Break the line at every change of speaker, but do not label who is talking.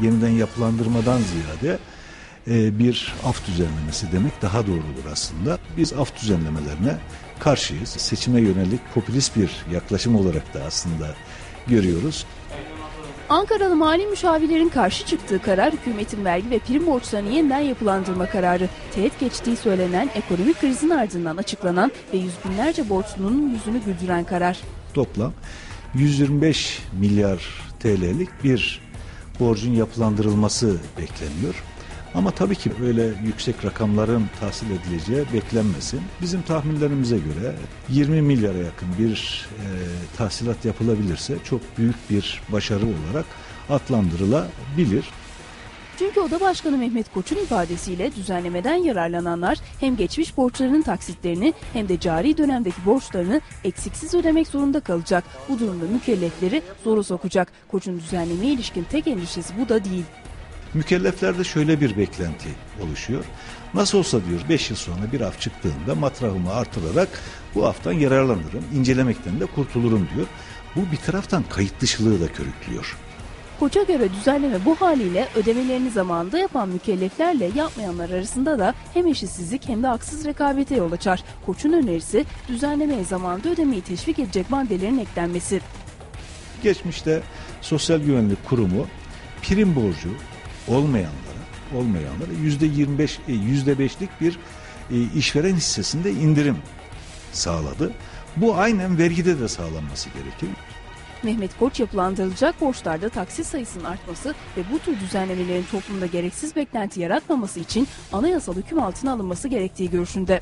yeniden yapılandırmadan ziyade e, bir af düzenlemesi demek daha doğrudur aslında. Biz af düzenlemelerine karşıyız. Seçime yönelik popülist bir yaklaşım olarak da aslında görüyoruz.
Ankaralı mali müşavirlerin karşı çıktığı karar hükümetin vergi ve prim borçlarını yeniden yapılandırma kararı. Teğet geçtiği söylenen ekonomik krizin ardından açıklanan ve yüz binlerce borçlunun yüzünü güldüren karar.
Toplam 125 milyar TL'lik bir borcun yapılandırılması bekleniyor. Ama tabii ki böyle yüksek rakamların tahsil edileceği beklenmesin. Bizim tahminlerimize göre 20 milyara yakın bir e, tahsilat yapılabilirse çok büyük bir başarı olarak adlandırılabilir.
Çünkü Oda Başkanı Mehmet Koç'un ifadesiyle düzenlemeden yararlananlar hem geçmiş borçlarının taksitlerini hem de cari dönemdeki borçlarını eksiksiz ödemek zorunda kalacak. Bu durumda mükellefleri zora sokacak. Koç'un düzenlemeye ilişkin tek endişesi bu da değil.
Mükelleflerde şöyle bir beklenti oluşuyor. Nasıl olsa diyor 5 yıl sonra bir af çıktığında matrahımı artırarak bu aftan yararlanırım, incelemekten de kurtulurum diyor. Bu bir taraftan kayıt dışılığı da körüklüyor.
Koç'a göre düzenleme bu haliyle ödemelerini zamanında yapan mükelleflerle yapmayanlar arasında da hem eşitsizlik hem de haksız rekabete yol açar. Koç'un önerisi düzenlemeye zamanında ödemeyi teşvik edecek maddelerin eklenmesi.
Geçmişte Sosyal Güvenlik Kurumu prim borcu olmayanlara olmayanlara yüzde 25 e, yüzde beşlik bir e, işveren hissesinde indirim sağladı. Bu aynen vergide de sağlanması gerekiyor.
Mehmet Koç yapılandırılacak borçlarda taksit sayısının artması ve bu tür düzenlemelerin toplumda gereksiz beklenti yaratmaması için anayasal hüküm altına alınması gerektiği görüşünde.